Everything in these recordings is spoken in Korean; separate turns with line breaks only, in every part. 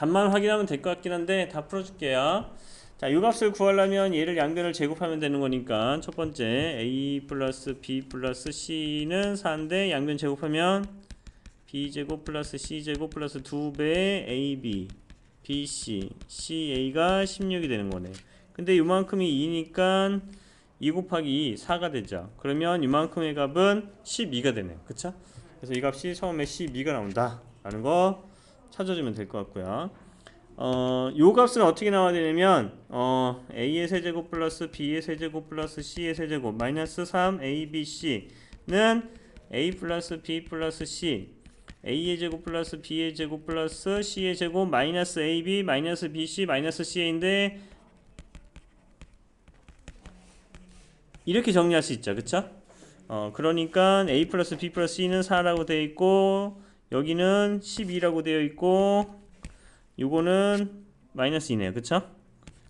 답만 확인하면 될 것 같긴 한데 다 풀어줄게요. 자, 이 값을 구하려면 얘를 양변을 제곱하면 되는 거니까 첫 번째 a 플러스 b 플러스 c는 4인데 양변 제곱하면 b제곱 플러스 c제곱 플러스 2배의 ab bc ca가 16이 되는 거네. 근데 요만큼이 2니까 2 곱하기 2 4가 되죠. 그러면 이만큼의 값은 12가 되네요. 그쵸? 그래서 이 값이 처음에 12가 나온다. 라는 거 찾아주면 될 것 같고요. 어, 요 값은 어떻게 나와야 되냐면 어, a의 세제곱 플러스 b의 세제곱 플러스 c의 세제곱 마이너스 3 a, b, c는 a 플러스 b 플러스 c a의 제곱 플러스 b의 제곱 플러스 c의 제곱 마이너스 ab 마이너스 bc 마이너스 ca인데 이렇게 정리할 수 있죠 그쵸? 어, 그러니까 a 플러스 b 플러스 c는 4라고 되어 있고 여기는 12라고 되어 있고 요거는 마이너스 2네요 그쵸?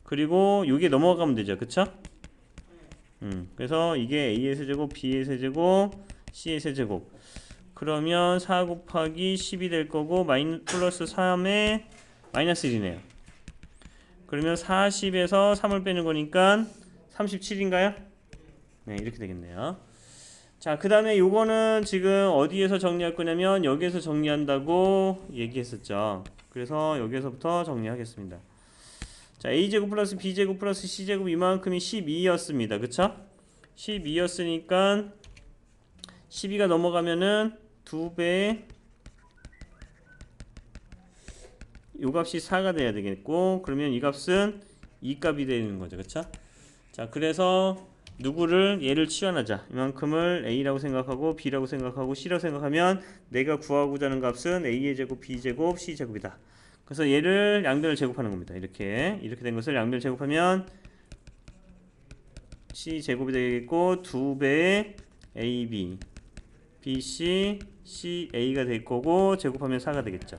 그리고 요게 넘어가면 되죠 그쵸? 음, 그래서 이게 a의 세제곱 b의 세제곱 c의 세제곱 그러면 4 곱하기 10이 될 거고 마이너 플러스 3에 마이너스 1이네요 그러면 40에서 3을 빼는 거니까 37인가요? 네 이렇게 되겠네요 자, 그 다음에 요거는 지금 어디에서 정리할 거냐면 여기에서 정리한다고 얘기했었죠. 그래서 여기에서부터 정리하겠습니다. 자, a제곱 플러스 b제곱 플러스 c제곱 이만큼이 12였습니다. 그쵸? 12였으니까 12가 넘어가면은 2배 요 값이 4가 돼야 되겠고 그러면 이 값은 2값이 되는 거죠. 그쵸? 자, 그래서 누구를 얘를 치환하자. 이만큼을 a라고 생각하고 b라고 생각하고 c라고 생각하면 내가 구하고자 하는 값은 a의 제곱, b 제곱, c 제곱이다. 그래서 얘를 양변을 제곱하는 겁니다. 이렇게 이렇게 된 것을 양변 제곱하면 c 제곱이 되겠고 2배의 ab, bc, ca가 될 거고 제곱하면 4가 되겠죠.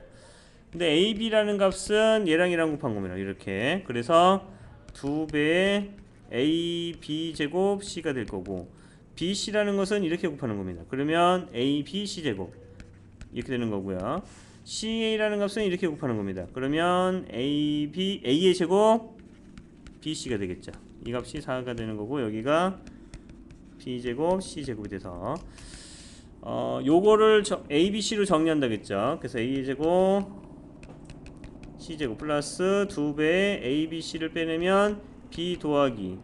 근데 ab라는 값은 얘랑 얘랑 곱한 겁니다. 이렇게 그래서 2배의 a b 제곱 c가 될 거고 b c라는 것은 이렇게 곱하는 겁니다. 그러면 a b c 제곱 이렇게 되는 거고요. c a라는 값은 이렇게 곱하는 겁니다. 그러면 a b a의 제곱 b c가 되겠죠. 이 값이 4가 되는 거고 여기가 b 제곱 c 제곱이 돼서 어 요거를 저, a b c로 정리한다겠죠. 그래서 a 제곱 c 제곱 플러스 2배의 a b c를 빼내면 b 더하기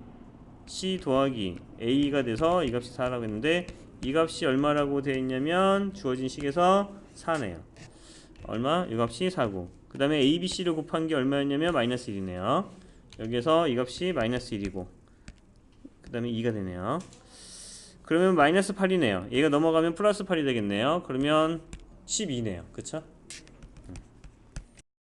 c 더하기 a가 돼서 이 값이 4라고 했는데 이 값이 얼마라고 되어 있냐면 주어진 식에서 4네요. 얼마? 이 값이 4고 그 다음에 a, b, c를 곱한 게 얼마였냐면 마이너스 1이네요. 여기서 이 값이 마이너스 1이고 그 다음에 2가 되네요. 그러면 마이너스 8이네요. 얘가 넘어가면 플러스 8이 되겠네요. 그러면 12네요. 그쵸?